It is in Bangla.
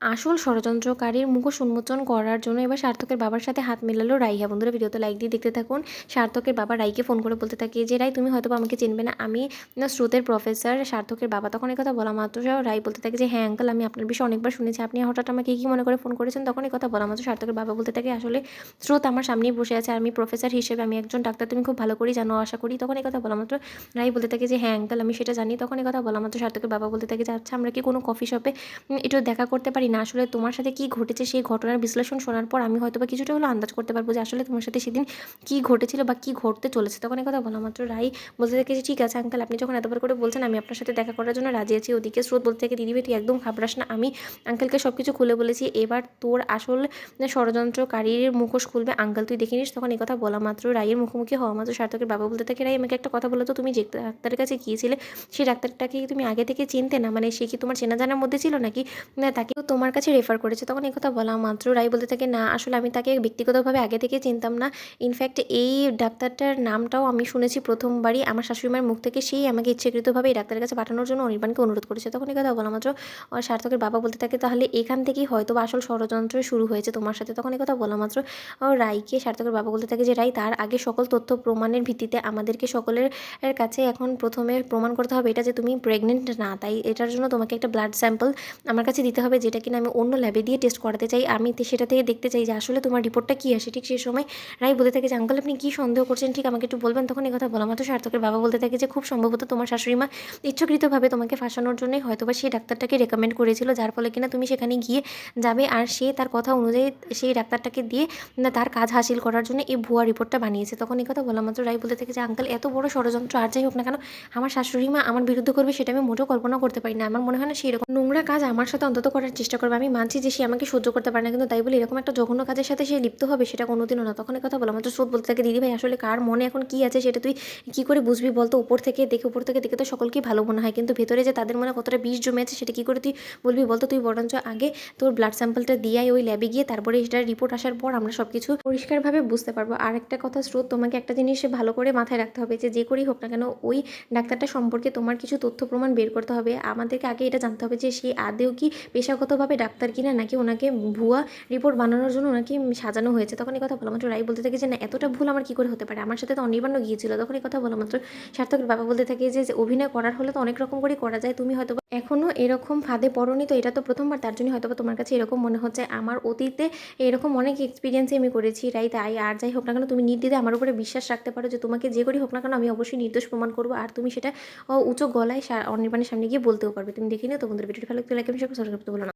আসল ষড়যন্ত্রকারীর মুখোশ উন্মোচন করার জন্য এবার সার্থকের বাবার সাথে হাত মেলালো রাইহা বন্ধুরা, ভিডিওতে লাইক দিয়ে দেখতে থাকুন। সার্থকের বাবা রাইকে ফোন করে বলতে থাকে যে, রাই, তুমি হয়তো আমাকে চিনবে না। আমি স্রোতের প্রফেসর সার্থকের বাবা তখন কথা বলা মাত্র। রাই বলতে থাকে যে হ্যাঁ আঙ্কেল আমি আপনার বিষয়ে অনেকবার শুনেছি। আপনি হঠাৎ আমাকে কী মনে করে ফোন করেছেন? তখন কথা বলা মাত্র। সার্থকের বাবা বলতে থাকে, আসলে স্রোত আমার সামনেই বসে আছে। আমি প্রফেসর হিসেবে, আমি একজন ডাক্তার। তুমি খুব ভালো করেই জানো, আশা করি। তখন কথা বলা মাত্র। রাই বলতে থাকে যে হ্যাঁ আঙ্কেল আমি সেটা জানি। তখন কথা বলা মাত্র। সার্থকের বাবা বলতে থাকে যে আচ্ছা আমরা কি কোনো কফি শপে একটু দেখা করতে পারি? না। আসলে তোমার সাথে কী ঘটেছে সেই ঘটনার বিশ্লেষণ শোনার পর আমি হয়তো বা কিছুটা হলো আন্দাজ করতে পারব যে আসলে তোমার সাথে সেদিন কী ঘটেছিল বা কী ঘটতে চলেছে। তখন কথা বলা মাত্র রাই বলতে থাকে ঠিক আছে আঙ্কেল আপনি যখন এতবার করে বলছেন, আমি আপনার সাথে দেখা করার জন্য রাজি আছি। ওদিকে স্রোত বলতে থাকে, দিদি ভাই একদম ঘাবড়াস না। আমি আঙ্কেলকে সব কিছু খুলে বলেছি। এবার তোর আসল ষড়যন্ত্রকারীর মুখোশ খুলবে আঙ্কেল তুই দেখে নিস। তখন এই কথা বলা মাত্র রায়ের মুখোমুখি হওয়া মাত্র সার্থকের বাবা বলতে থাকে, রাই, আমাকে একটা কথা বলো তো, তুমি যে ডাক্তারের কাছে গিয়েছিলে সেই ডাক্তারটাকে তুমি আগে থেকে চিনতে না? মানে সে কি তোমার চেনা জানার মধ্যে ছিল নাকি? না, তাকে তোমার কাছে রেফার করেছে, তখন কথা বলা মাত্র রাই বলতে থাকে, না, আসলে আমি তাকে ব্যক্তিগতভাবে আগে থেকে চিনতাম না। ইনফ্যাক্ট এই ডাক্তারটার নামটাও আমি শুনেছি প্রথমবারই। আমার শাশুড়িমার মুখ থেকে সেই আমাকে ইচ্ছাকৃতভাবে এই ডাক্তারের কাছে পাঠানোর জন্য অনির্বাণকে অনুরোধ করেছে। তখন কথা বলা মাত্র সার্থকের বাবা বলতে থাকে, তাহলে এখান থেকেই হয়তো আসল ষড়যন্ত্র শুরু হয়েছে তোমার সাথে। তখন কথা বলা মাত্র রাইকে সার্থকের বাবা বলতে থাকে যে, রাই, তার আগে সকল তথ্য প্রমাণের ভিত্তিতে আমাদেরকে সকলের কাছে এখন প্রথমে প্রমাণ করতে হবে এটা যে তুমি প্রেগনেন্ট না। তাই এটার জন্য তোমাকে একটা ব্লাড স্যাম্পল আমার কাছে দিতে হবে, যেটা কিনা আমি অন্য ল্যাবে দিয়ে টেস্ট করাতে চাই, আমি সেটা থেকে দেখতে চাই যে আসলে তোমার রিপোর্টটা কী আসে ঠিক সেই সময়। রাই বলতে থাকে যে, আঙ্কাল, আপনি কী সন্দেহ করছেন? ঠিক আমাকে একটু বলবেন, তখন কথা বলা মাত্র সার্থকের বাবা বলতে থাকে যে, খুব সম্ভবত তোমার শাশুড়ি মা ইচ্ছাকৃতভাবে তোমাকে ফাঁসানোর জন্যই হয়তো বা সেই ডাক্তারটাকে রেকমেন্ড করেছিল, যার ফলে কিনা তুমি সেখানে গিয়ে যাবে আর সে তার কথা অনুযায়ী সেই ডাক্তারটাকে দিয়ে তার কাজ হাসিল করার জন্য এই ভুয়া রিপোর্টটা বানিয়েছে। তখন কথা বলা মাত্র রাই বলতে থাকে যে, আঙ্কাল, এত বড় ষড়যন্ত্র আর যাই হোক না কেন, আমার শাশুড়ি মা আমার বিরুদ্ধে করবে সেটা আমি মোটেও কল্পনা করতে পারি না। আমার মনে হয় না সেই রকম নোংরা কাজ আমার সাথে অন্তত করার চেষ্টা করবে। আমি মানছি যে সে আমাকে সহ্য করতে পারে না, কিন্তু তাই বলে এরকম একটা জঘন্য কাজের সাথে সে লিপ্ত হবে সেটা কোনোদিনও না। তখন কথা বলা। মাত্র স্রোত বলতে থাকে, দিদি ভাই, আসলে কার মনে এখন কী আছে সেটা তুই কী করে বুঝবি বলতো? উপর থেকে, দেখে উপর থেকে, দেখে তো সকলকেই ভালো মনে হয়। কিন্তু ভেতরে যে তাদের মনে কতটা বিষ জমে আছে সেটা কী করে তুই বলবি বলতো? তুই বরঞ্চ আগে তোর ব্লাড স্যাম্পলটা দিয়ে ওই ল্যাবে গিয়ে তারপরে সেটার রিপোর্ট আসার পর আমরা সব কিছু পরিষ্কারভাবে বুঝতে পারব। আর একটা কথা স্রোত, তোমাকে একটা জিনিস ভালো করে মাথায় রাখতে হবে যে যে করেই হোক না কেন, ওই ডাক্তারটা সম্পর্কে তোমার কিছু তথ্য প্রমাণ বের করতে হবে। আমাদেরকে আগে এটা জানতে হবে যে সে আদেও কি পেশাগতভাবে ডাক্তার কিনা, নাকি ওনাকে ভুয়া রিপোর্ট বানানোর জন্য ওনাকে সাজানো হয়েছে? তখন এই কথা বলা মাত্র রাই বলতে থাকে যে, না, এতটা ভুল আমার কী করে হতে পারে? আমার সাথে তো অনির্বাণ্য গিয়েছিল। তখন এই কথা বলা মাত্র সার্থকের বাবা বলতে থাকে যে অভিনয় করার হলে তো অনেক রকম করেই করা যায়। তুমি হয়তো এখনও এরকম ফাঁদে পড়নি তো এটা তো প্রথমবার। তার জন্য হয়তো তোমার কাছে এরকম মনে হচ্ছে। আমার অতীতে এরকম অনেক এক্সপিরিয়েন্সই আমি করেছি রাই। তাই আর যাই হোক না কেন, তুমি নির্দিদে আমার উপরে বিশ্বাস রাখতে পারো যে, তোমাকে যে করি হোক না কেন, আমি অবশ্যই নির্দোষ প্রমাণ করব। আর তুমি সেটা উঁচু গলায় অনির্বাণের সামনে গিয়ে বলতেও পারবে। তুমি দেখে নিও তো বন্ধুর, ভিডিওটি ভালো এবং সাবস্ক্রাইব করতে বলো না।